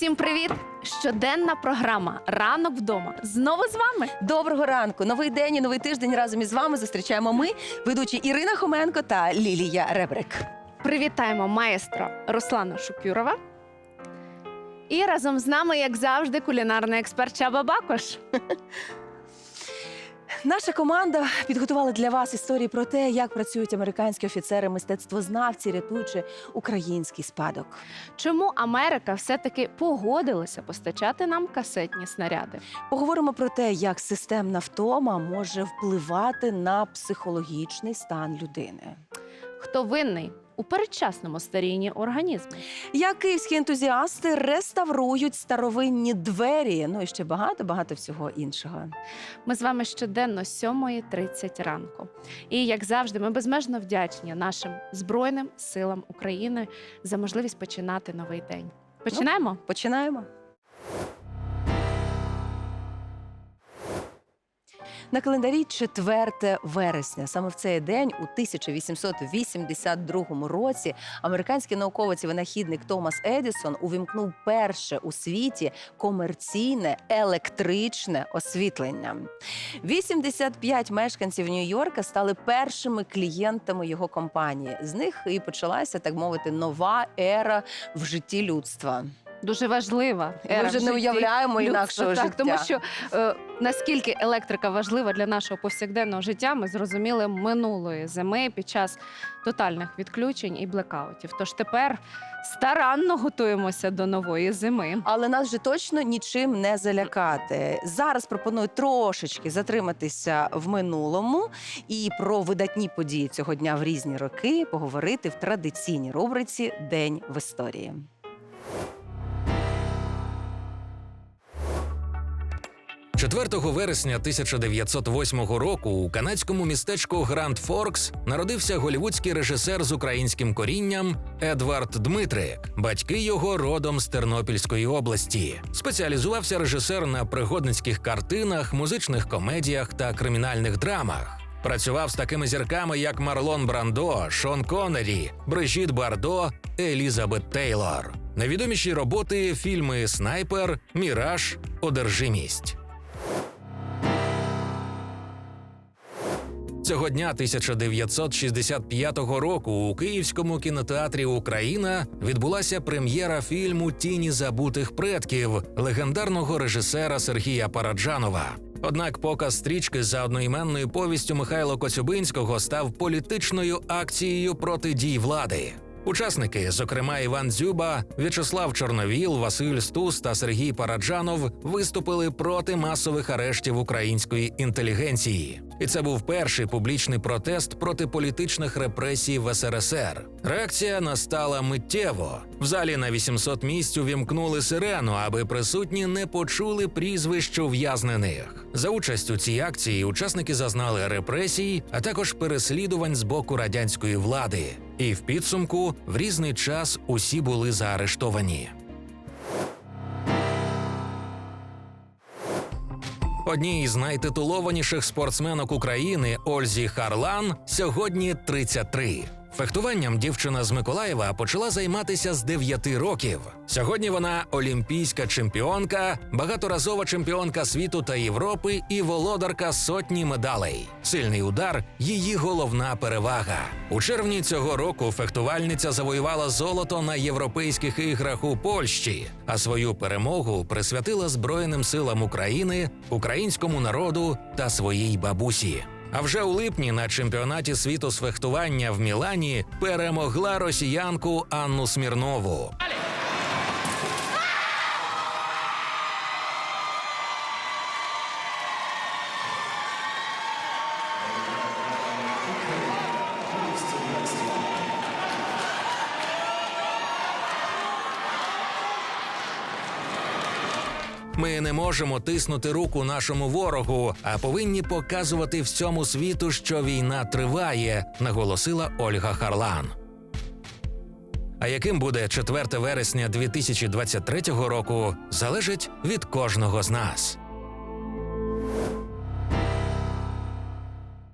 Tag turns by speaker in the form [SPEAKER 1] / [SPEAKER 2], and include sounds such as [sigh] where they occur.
[SPEAKER 1] Усім привіт! Щоденна програма Ранок вдома. Знову з вами.
[SPEAKER 2] Доброго ранку, новий день і новий тиждень разом із вами зустрічаємо ми, ведучі Ірина Хоменко та Лілія Ребрик.
[SPEAKER 1] Привітаємо майстра Руслана Шупюрова. І разом з нами, як завжди, кулінарний експерт Чаба Бакош. [laughs]
[SPEAKER 2] Наша команда підготувала для вас історії про те, як працюють американські офіцери, мистецтвознавці, рятуючи український спадок.
[SPEAKER 1] Чому Америка все-таки погодилася постачати нам касетні снаряди?
[SPEAKER 2] Поговоримо про те, як системна втома може впливати на психологічний стан людини.
[SPEAKER 1] Хто винний у передчасному старінні організму?
[SPEAKER 2] Як київські ентузіасти реставрують старовинні двері, ну і ще багато багато всього іншого.
[SPEAKER 1] Ми з вами щоденно з 7.30 ранку. І як завжди, ми безмежно вдячні нашим Збройним силам України за можливість починати новий день. Починаємо?
[SPEAKER 2] Починаємо. На календарі 4 вересня. Саме в цей день, у 1882 році, американський науковець і винахідник Томас Едісон увімкнув перше у світі комерційне електричне освітлення. 85 мешканців Нью-Йорка стали першими клієнтами його компанії. З них і почалася, так мовити, нова ера в житті людства.
[SPEAKER 1] Дуже важлива.
[SPEAKER 2] Ми вже
[SPEAKER 1] в
[SPEAKER 2] не
[SPEAKER 1] житті
[SPEAKER 2] уявляємо
[SPEAKER 1] людства.
[SPEAKER 2] інакшого
[SPEAKER 1] так,
[SPEAKER 2] життя.
[SPEAKER 1] Тому що е, наскільки електрика важлива для нашого повсякденного життя, ми зрозуміли минулої зими під час тотальних відключень і блекаутів. Тож тепер старанно готуємося до нової зими.
[SPEAKER 2] Але нас вже точно нічим не залякати. Зараз пропоную трошечки затриматися в минулому і про видатні події цього дня в різні роки поговорити в традиційній рубриці День в історії.
[SPEAKER 3] – 4 вересня 1908 року у канадському містечку Гранд Форкс народився голівудський режисер з українським корінням Едвард Дмитрик. Батьки його родом з Тернопільської області. Спеціалізувався режисер на пригодницьких картинах, музичних комедіях та кримінальних драмах. Працював з такими зірками, як Марлон Брандо, Шон Коннері, Брижіт Бардо, Елізабет Тейлор. Найвідоміші роботи фільми Снайпер, Міраж, Одержимість. Цього дня 1965 року у Київському кінотеатрі Україна відбулася прем'єра фільму Тіні забутих предків легендарного режисера Сергія Параджанова. Однак показ стрічки за одноіменною повістю Михайла Коцюбинського став політичною акцією проти дій влади. Учасники, зокрема Іван Дзюба, В'ячеслав Чорновіл, Василь Стус та Сергій Параджанов, виступили проти масових арештів української інтелігенції. І це був перший публічний протест проти політичних репресій в СРСР. Реакція настала миттєво. В залі на 800 місць увімкнули сирену, аби присутні не почули прізвищ ув'язнених. За участь у цій акції учасники зазнали репресій, а також переслідувань з боку радянської влади. І в підсумку в різний час усі були заарештовані. Одній з найтитулованіших спортсменок України Ользі Харлан сьогодні 33. Фехтуванням дівчина з Миколаєва почала займатися з 9 років. Сьогодні вона олімпійська чемпіонка, багаторазова чемпіонка світу та Європи і володарка сотні медалей. Сильний удар її головна перевага. У червні цього року фехтувальниця завоювала золото на європейських іграх у Польщі, а свою перемогу присвятила Збройним силам України, українському народу та своїй бабусі. А вже у липні на чемпіонаті світу з фехтування в Мілані перемогла росіянку Анну Смірнову. Ми не можемо тиснути руку нашому ворогу, а повинні показувати всьому світу, що війна триває, наголосила Ольга Харлан. А яким буде 4 вересня 2023 року, залежить від кожного з нас.